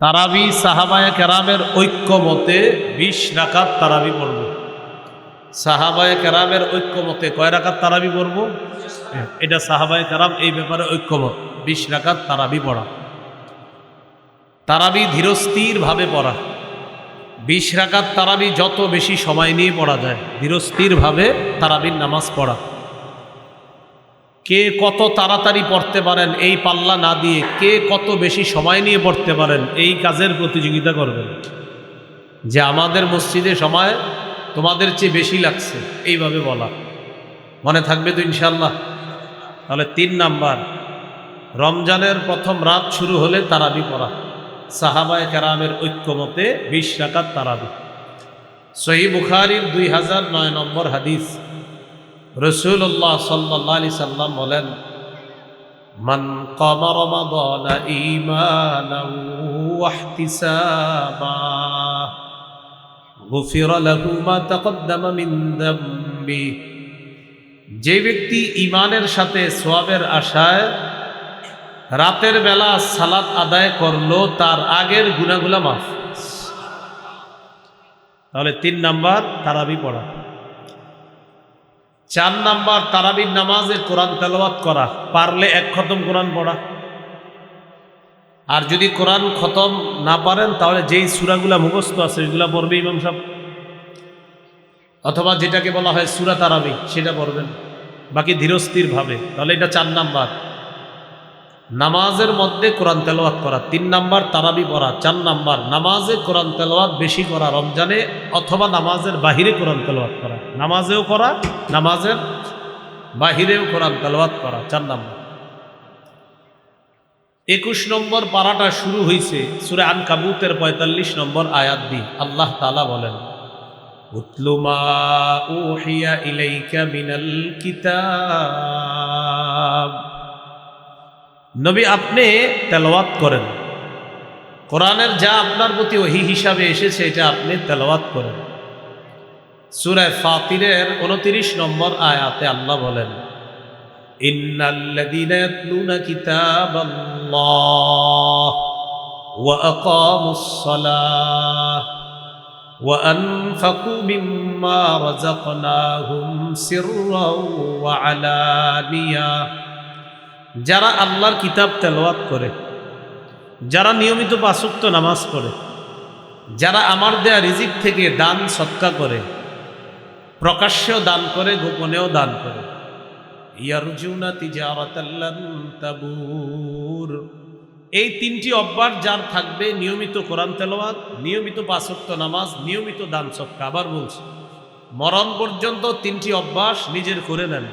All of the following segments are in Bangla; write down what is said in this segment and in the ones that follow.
তারাবি সাহাবায় কেরামের ঐক্য মতে বিশ রাকাত তারাবি পড়ব। সাহাবায় কেরামের ঐক্য মতে কয় রাকাত তারাবি পড়ব? এটা সাহাবায় কেরাম এই ব্যাপারে ঐক্যমত, বিশ রাকাত তারাবি পড়া। তারাবি ধীরস্থিরভাবে পড়া। বিশ রাকাত তারাবি যত বেশি সময় নিয়ে পড়া যায়, ধীরস্থিরভাবে তারাবির নামাজ পড়া। কে কত তাড়াতাড়ি পড়তে পারেন এই পাল্লা না দিয়ে, কে কত বেশি সময় নিয়ে পড়তে পারেন, এই কাজের প্রতিযোগিতা করবেন। যে আমাদের মসজিদে সময় তোমাদের চেয়ে বেশি লাগছে, এইভাবে বলা। মনে থাকবে তো ইনশাল্লাহ তাহলে তিন নাম্বার, রমজানের প্রথম রাত শুরু হলে তারাবি পড়া। সাহাবায় কেরামের ঐক্যমতে বিশ রাকাত তারাবি। সহি বুখারির দুই হাজার নয় নম্বর হাদিস। রসুল্লাহ সাল্লাহ আলি সাল্লাম বলেন, মান কম রমাদান ইহতিসাবা গুফির লাহু মা তাকদ্দামা যে ব্যক্তি ইমানের সাথে সোয়াবের আশায় রাতের বেলা সালাত আদায় করল, তার আগের গুনাগুলা মাফ। তাহলে তিন নাম্বার তারাবি পড়া। চার নাম্বার তারাবির নামাজে কোরআন তেলাওয়াত করা, পারলে এক খতম কোরআন পড়া। আর যদি কোরআন খতম না পারেন, তাহলে যেই সুরাগুলা মুখস্থ আছে, সেগুলা পড়বে ইমাম সাহেব। অথবা যেটাকে বলা হয় সুরা তারাবি, সেটা পড়বেন। বাকি ধীরস্থিরভাবে তাহলে এটা চার নাম্বার। নামাজের মধ্যে কোরআন তেলাওয়াত করা, তিন নাম্বার তারাবি পড়া, চার নাম্বার নামাজে কোরআন তেলাওয়াত বেশি করা, রমজানে অথবা নামাজের বাহিরে কোরআন তেলাওয়াত করা, নামাজেও করা, নামাজের বাহিরেও কোরআন তেলাওয়াত করা, চার নাম্বার। একুশ নম্বর পাড়াটা শুরু হয়েছে সুরে আন কাবুতের পঁয়তাল্লিশ নম্বর আয়াত দি আল্লাহ তালা বলেন উতলুমা উহিয়া ইলাইকা মিনাল কিতাব। নবী আপনি তেলাওয়াত করেন। কোরআনের যা আপনার প্রতি ওহি হিসাবে এসেছে, এটা আপনি তেলাওয়াত করেন। সুরায় ফাতিরের উনতিরিশ নম্বর আয়াতে আল্লাহ বলেন, ইন্নাল্লাযীনা ইয়াতলুনা কিতাবাল্লাহ ওয়া আকামুস যারা আল্লাহর কিতাব তেলাওয়াত করে, যারা নিয়মিত পাঁচুক্ত নামাজ পড়ে, যারা আমার দেয়া রিজিক থেকে দান, সৎকা করে, প্রকাশ্যেও দান করে, গোপনেও দান করে। এই তিনটি অভ্যাস যার থাকবে, নিয়মিত কোরআন তেলাওয়াত, নিয়মিত পাঁচক্ত নামাজ, নিয়মিত দান, সৎকা। আবার বলছি, মরণ পর্যন্ত তিনটি অভ্যাস নিজের করে নেন।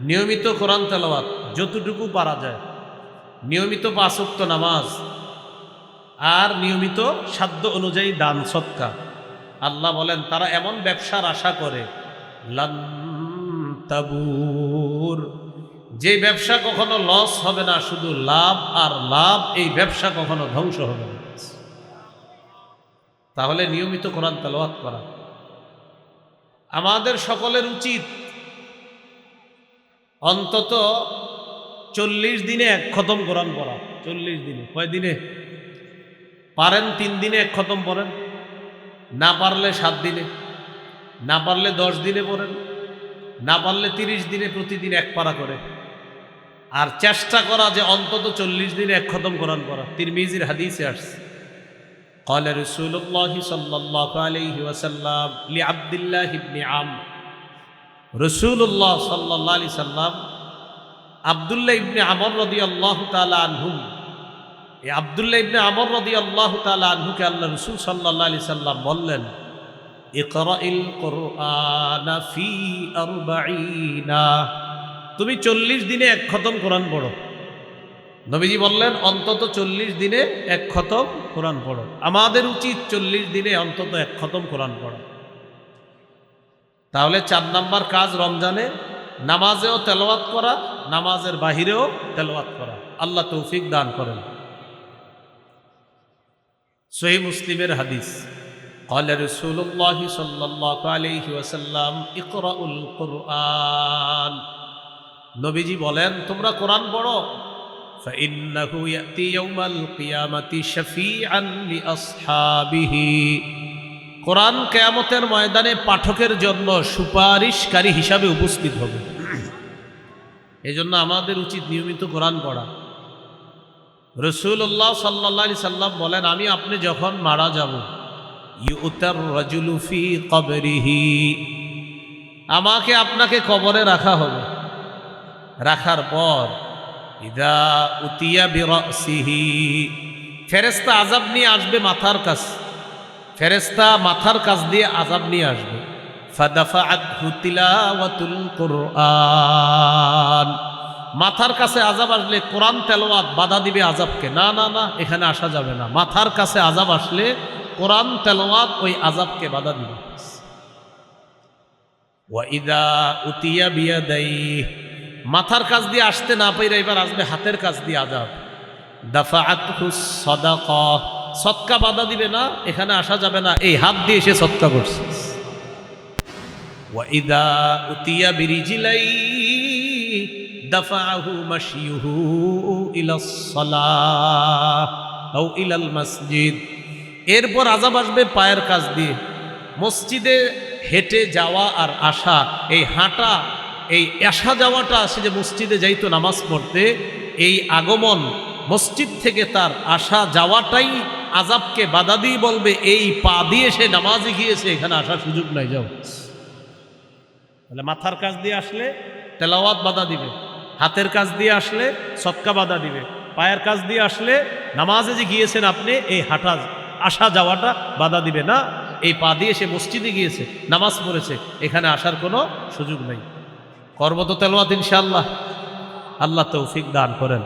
নিয়মিত কোরআন তেলাওয়াত যতটুকু পারা যায়। নিয়মিত পাঁচক্ত নামাজ আর নিয়মিত সাধ্য অনুযায়ী দান সৎকা আল্লাহ বলেন, তারা এমন ব্যবসার আশা করে, লান তাবুর। যে ব্যবসা কখনো লস হবে না, শুধু লাভ আর লাভ, এই ব্যবসা কখনো ধ্বংস হবে না। তাহলে নিয়মিত কোরআন তেলাওয়াত করা। আমাদের সকলের উচিত অন্তত চল্লিশ দিনে এক খতম কোরআন পড়া চল্লিশ দিনে কয় দিনে পারেন তিন দিনে এক খতম পড়েন না পারলে সাত দিনে না পারলে দশ দিনে পড়েন না পারলে তিরিশ দিনে প্রতিদিন এক পারা করে আর চেষ্টা করা যে অন্তত চল্লিশ দিনে এক খতম কোরআন পড়া তিরমিজির হাদিসে আসছে قال رسول الله صلى الله عليه وسلم لعبد الله بن عمرو রসুল্লাহ সাল্লাহ আলি সাল্লাম আবদুল্লাহ ইবনে আমর রদি আল্লাহ তালা আনহুম। এই আবদুল্লাহ ইবনে আমর রদি আল্লাহ তালা আনহুকে আল্লাহ রসুল সাল্লাহ আলি সাল্লাম বললেন তুমি চল্লিশ দিনে এক খতম কোরআন পড়ো। নবীজি বললেন, অন্তত চল্লিশ দিনে এক খতম কোরআন পড়ো। আমাদের উচিত চল্লিশ দিনে অন্তত এক খতম কোরআন পড়ো। তাহলে চার নাম্বার কাজ রমজানে নামাজেও তেলাওয়াত করা নামাজের বাহিরেও তেলাওয়াত করা আল্লাহ তৌফিক দান করেন সহি মুসলিমের হাদিস قال رسول الله صلى الله عليه وسلم اقرأوا القرآن নবীজি বলেন তোমরা কোরআন পড়ো فإنه يأتي يوم القيامة شفيعا لأصحابه কোরআন কেয়ামতের ময়দানে পাঠকের জন্য সুপারিশকারী হিসাবে উপস্থিত হবে। এই জন্য আমাদের উচিত নিয়মিত কোরআন পড়া। রসুল্লাহ সাল্লা সাল্লাম বলেন, আমি আপনি যখন মারা যাব, ইউতার রাজুলুফি কবরিহি, আমাকে আপনাকে কবরে রাখা হবে। রাখার পর, ইদা উতিয়া বিরসিহি ফেরেস্তা আজাব নিয়ে আসবে মাথার কাছ। ফেরেস্তা মাথার কাছ দিয়ে আজাব নিয়ে আসবে। মাথার কাছে আজাব আসলে কোরআন তেলাওয়াত, বাধা দিবে আজাবকে না না না, এখানে আসা যাবে না। মাথার কাছে আজাব আসলে কোরআন তেলাওয়াত ওই আজাবকে বাধা দিবে। বিয়াদাই মাথার কাজ দিয়ে আসতে না পাইরা এবার আসবে হাতের কাজ দিয়ে আজাব দাফাআতহু সাদাকা। সৎকা বাধা দিবে না, এখানে আসা যাবে না। এই হাত দিয়ে সে সৎকা করছে। ওয়াইদা উতিয়া বিরিজিলাই দাফাহু মাশিয়ুহু ইলাস সালাহ ইলাল মসজিদ। এরপর আজাব আসবে পায়ের কাজ দিয়ে। মসজিদে হেঁটে যাওয়া আর আসা, এই হাঁটা, এই আসা যাওয়াটা সে যে মসজিদে যাইতো নামাজ পড়তে, এই আগমন মসজিদ থেকে তার আসা যাওয়াটাই আজাবকে বাধা দিয়ে বলবে, এই পা দিয়ে সে নামাজে গিয়েছে, এখানে আসার সুযোগ নাই, যাও। তাহলে মাথার কাজ দিয়ে আসলে তেলাওয়াত বাধা দিবে, হাতের কাজ দিয়ে আসলে সৎকা বাধা দিবে, পায়ের কাজ দিয়ে আসলে নামাজে যে গিয়েছেন আপনি, এই হাঁটা, আসা যাওয়াটা বাধা দিবে না। এই পা দিয়ে সে মসজিদে গিয়েছে, নামাজ পড়েছে, এখানে আসার কোনো সুযোগ নেই। করব তো তেলোয়াত ইনশাআল্লাহ। আল্লাহ তৌফিক দান করেন।